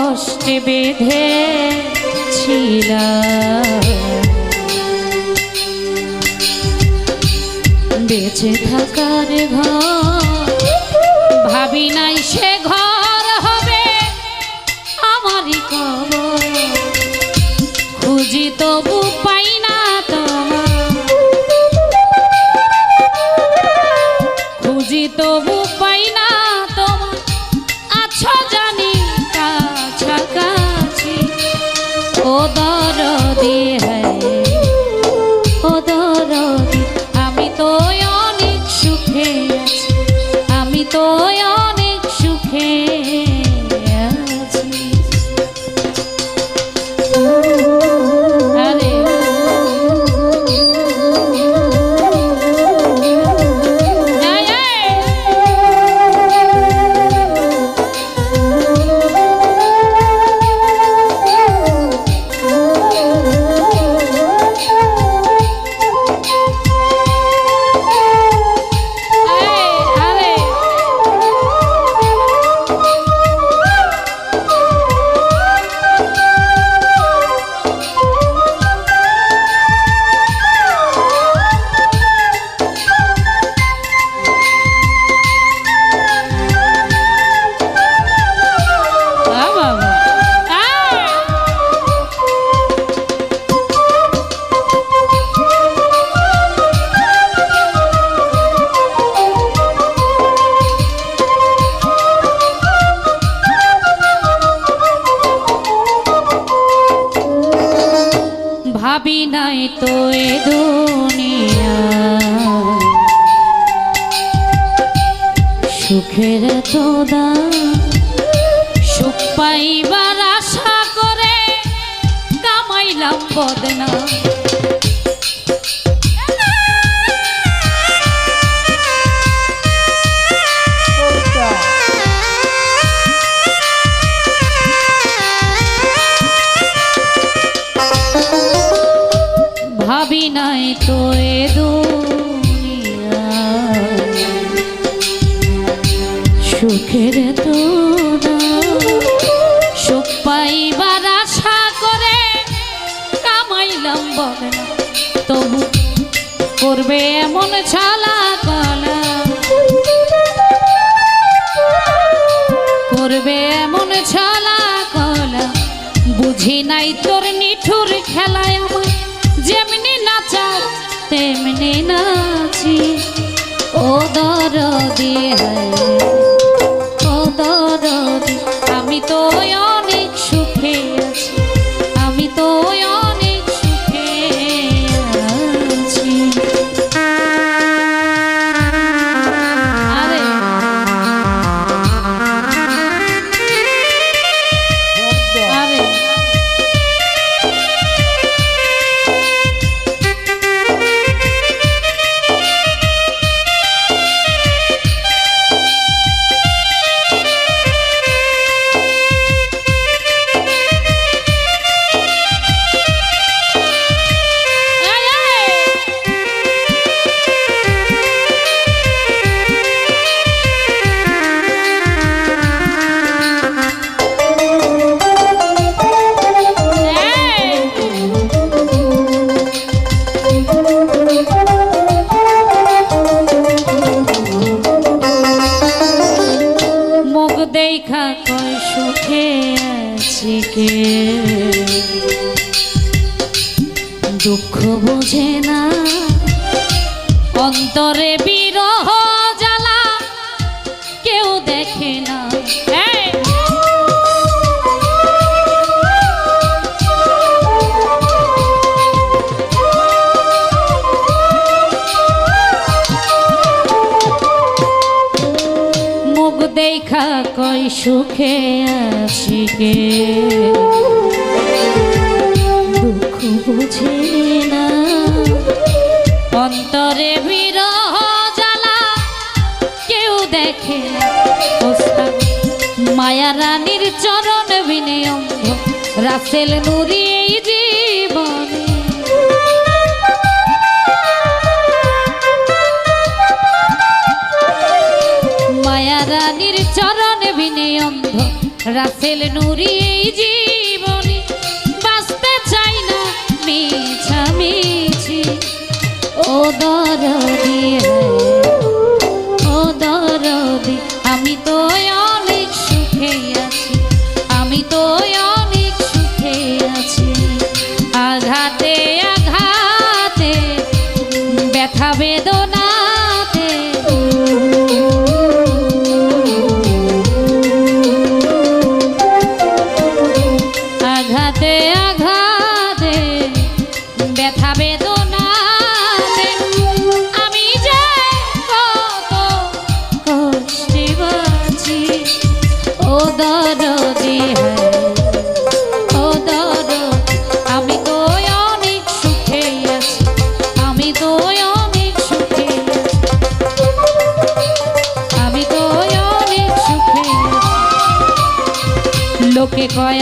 কষ্টে বেঁধেছিলাম বেঁচে থাকার ভাবি নাই তো এ সুখের তো সুখ পাইবার আশা করে কামাইলাম বদনা। নাই তো এ সুখের তো সুখ পাইবার আশা করে কামাইলাম বলে তবু করবে এমন ছালা কলা করবে এমন ছালা কলা বুঝি নাই তোর নিঠুর তেমনি নাচি। ও দর দিয়ে সুখে আছি কে দুঃখ বুঝে না। অন্তরে বিরহ জ্বালা কেউ দেখে মায়া রানীর চরণ বিনিয়ম রাসেল নুরি জীবন রানীর চরণ বিনে অন্ধ রাসেল নুরি এই জীবনে বাঁচতে চাই না মিছামিছি ও দরদিয়া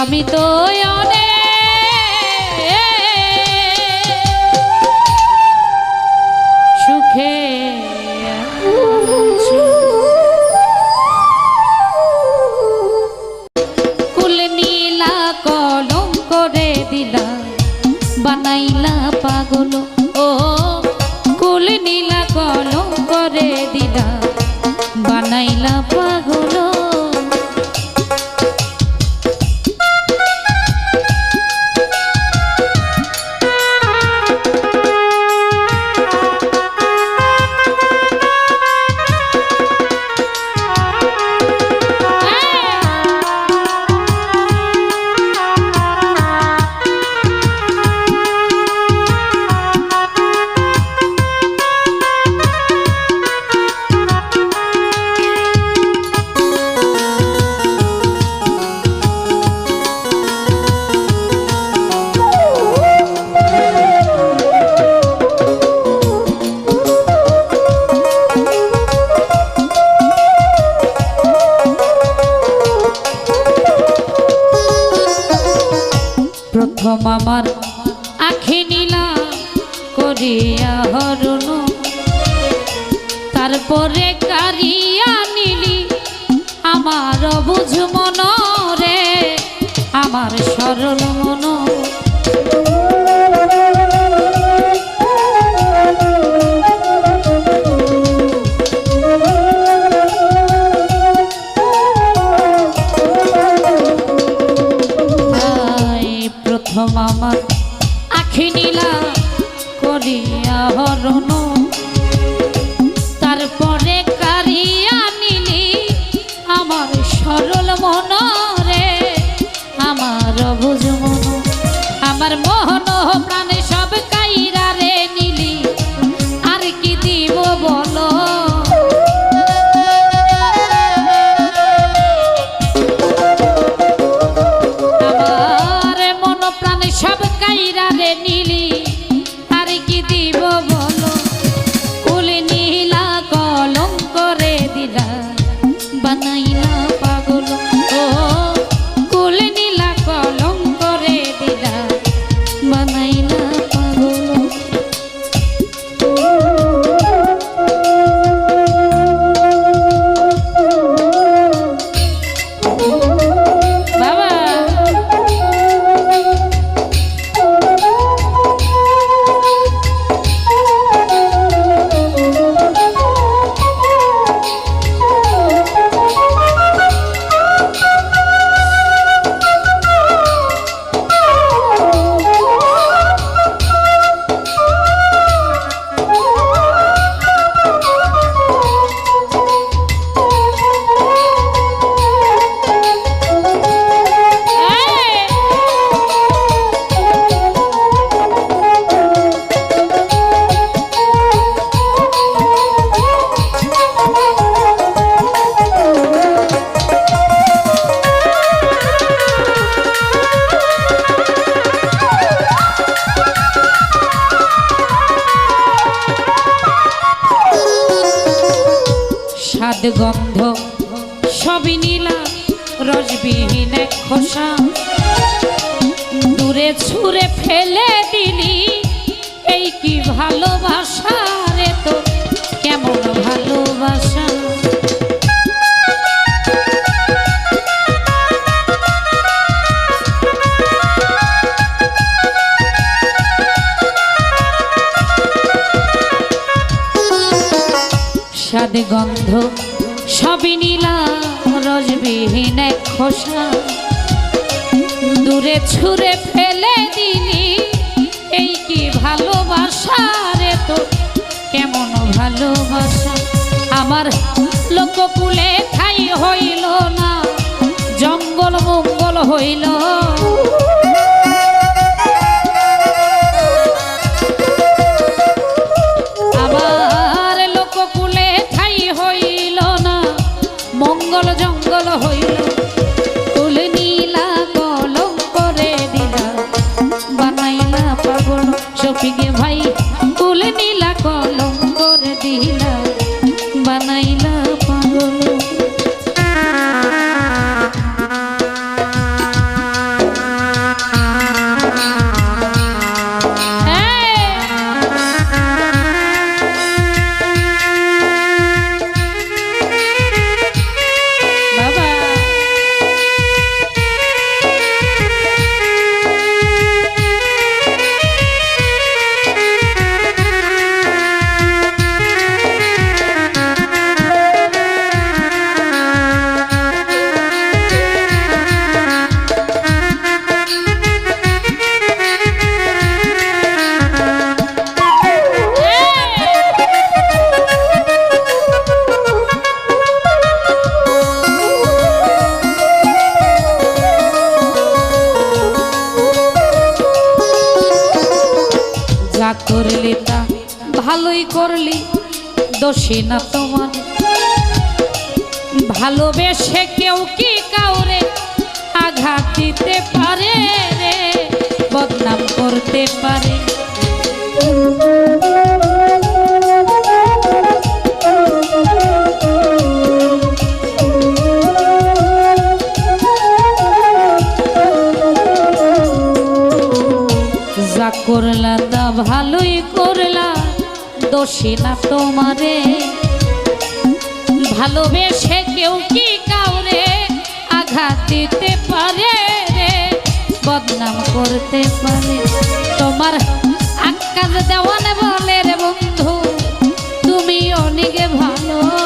আমি তো প্রথম আমার আখি নীলা করিয়া হরণ। তারপরে কারিয়া নিলি, আমার বুঝ মনরে, আমার সরল মন আখি নীলা করিয়া হরণ। তারপরে কারিয়া নিলি, আমার সরল মন রে আমার বুঝ মন, আমার মোহন প্রাণে কাইরা রে নিলি দিলি এই কি ভালোবাসা রে তো? কেমন ভালোবাসা? স্বাদ, গন্ধ সবই নীলা রসবিহীন এক খোসা। দূরে ছুঁড়ে ভালোবাসা। আমার লোকপুলে ঠাই হইল না জঙ্গল মঙ্গল হইল। যা করলি তা, ভালোই করলি দোষী না তোমার। ভালোবেসে কেউ কি কাউরে আঘাত দিতে পারে রে, বদনাম করতে পারে। ভালোই করলা, দোষী না তোমারে। ভালোবেসে কেউ কি কাউরে আঘাত দিতে পারে রে? বদনাম করতে পারে। তোমার আকাশ দেওয়ান বলে রে বন্ধু, তুমি অনেকে ভালো।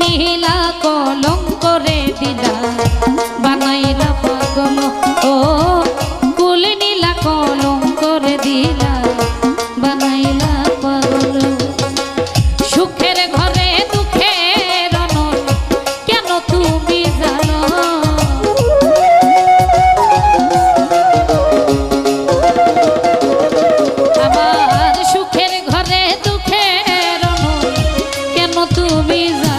নীলা কলম করে দিলা বানাইলা পাগল। ও, কুল নীলা কলম করে দিলা বানাইলা পাগল। সুখের ঘরে দুঃখের কেন তুমি জানো? আবার সুখের ঘরে দুঃখের কেন তুমি জানো?